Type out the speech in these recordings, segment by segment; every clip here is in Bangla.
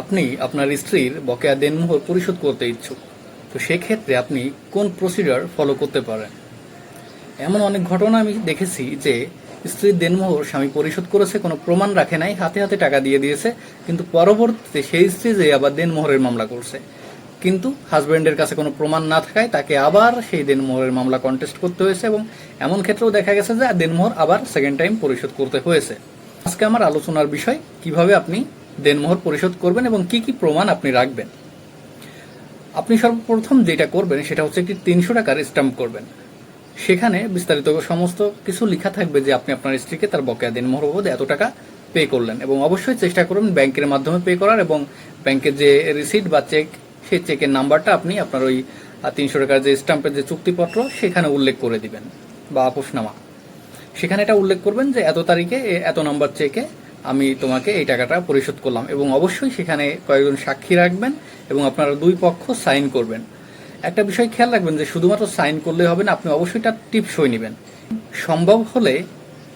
আপনি আপনার স্ত্রীর বকেয়া দেনমোহর পরিশোধ করতে ইচ্ছুক। তো সেক্ষেত্রে আপনি কোন প্রসিডিওর ফলো করতে পারেন? এমন অনেক ঘটনা আমি দেখেছি যে স্ত্রীর দেনমোহর স্বামী পরিশোধ করেছে, কোনো প্রমাণ রাখে নাই, হাতে হাতে টাকা দিয়ে দিয়েছে, কিন্তু পরবর্তীতে সেই স্ত্রী যে আবার দেনমোহরের মামলা করছে। কিন্তু হাজব্যান্ডের কাছে কোনো প্রমাণ না থাকায় তাকে আবার সেই দেনমোহরের মামলা কন্টেস্ট করতে হয়েছে এবং এমন ক্ষেত্রেও দেখা গেছে যে দেনমোহর আবার সেকেন্ড টাইম পরিশোধ করতে হয়েছে। আজকে আমার আলোচনার বিষয়, কীভাবে আপনি দেনমোহর পরিশোধ করবেন এবং কি কি প্রমাণ আপনি রাখবেন? আপনি সর্বপ্রথম যেটা করবেন, সেটা হচ্ছে একটি তিনশো টাকার স্ট্যাম্প করবেন। সেখানে বিস্তারিত সমস্ত কিছু লেখা থাকবে যে আপনি আপনার স্ত্রীকে তার বকেয়া দিন মহরবদ এত টাকা পে করলেন এবং অবশ্যই চেষ্টা করবেন ব্যাংকের মাধ্যমে পে করার এবং ব্যাংকের যে রিসিট বা চেক সেই চেকের নাম্বারটা আপনি আপনার ওই তিনশো টাকার যে স্ট্যাম্পের যে চুক্তিপত্র, সেখানে উল্লেখ করে দিবেন বা আপোষনামা। সেখানে এটা উল্লেখ করবেন যে এত তারিখে এত নাম্বার চেকে আমি তোমাকে এই টাকাটা পরিশোধ করলাম এবং অবশ্যই সেখানে কয়েকজন সাক্ষী রাখবেন এবং আপনারা দুই পক্ষ সাইন করবেন। একটা বিষয় খেয়াল রাখবেন যে শুধুমাত্র সাইন করলে হবে না, আপনি অবশ্যই তার টিপ সই নেবেন। সম্ভব হলে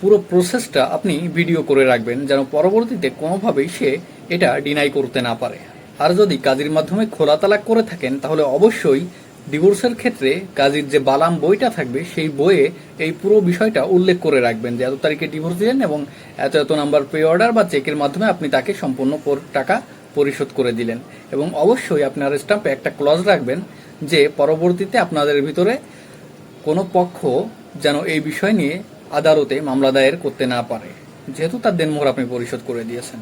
পুরো প্রসেসটা আপনি ভিডিও করে রাখবেন যেন পরবর্তীতে কোনোভাবেই সে এটা ডিনাই করতে না পারে। আর যদি কাজের মাধ্যমে খোলা তালাক করে থাকেন, তাহলে অবশ্যই ডিভোর্সের ক্ষেত্রে কাজীর যে বালাম বইটা থাকবে, সেই বইয়ে এই পুরো বিষয়টা উল্লেখ করে রাখবেন যে এত তারিখে ডিভোর্স দিলেন এবং এত এত নাম্বার পে অর্ডার বা চেকের মাধ্যমে আপনি তাকে সম্পূর্ণ টাকা পরিশোধ করে দিলেন। এবং অবশ্যই আপনার স্টাম্পে একটা ক্লজ রাখবেন যে পরবর্তীতে আপনাদের ভিতরে কোনো পক্ষ যেন এই বিষয় নিয়ে আদালতে মামলা দায়ের করতে না পারে। যেহেতু তার দেনমোহর আপনি পরিশোধ করে দিয়েছেন।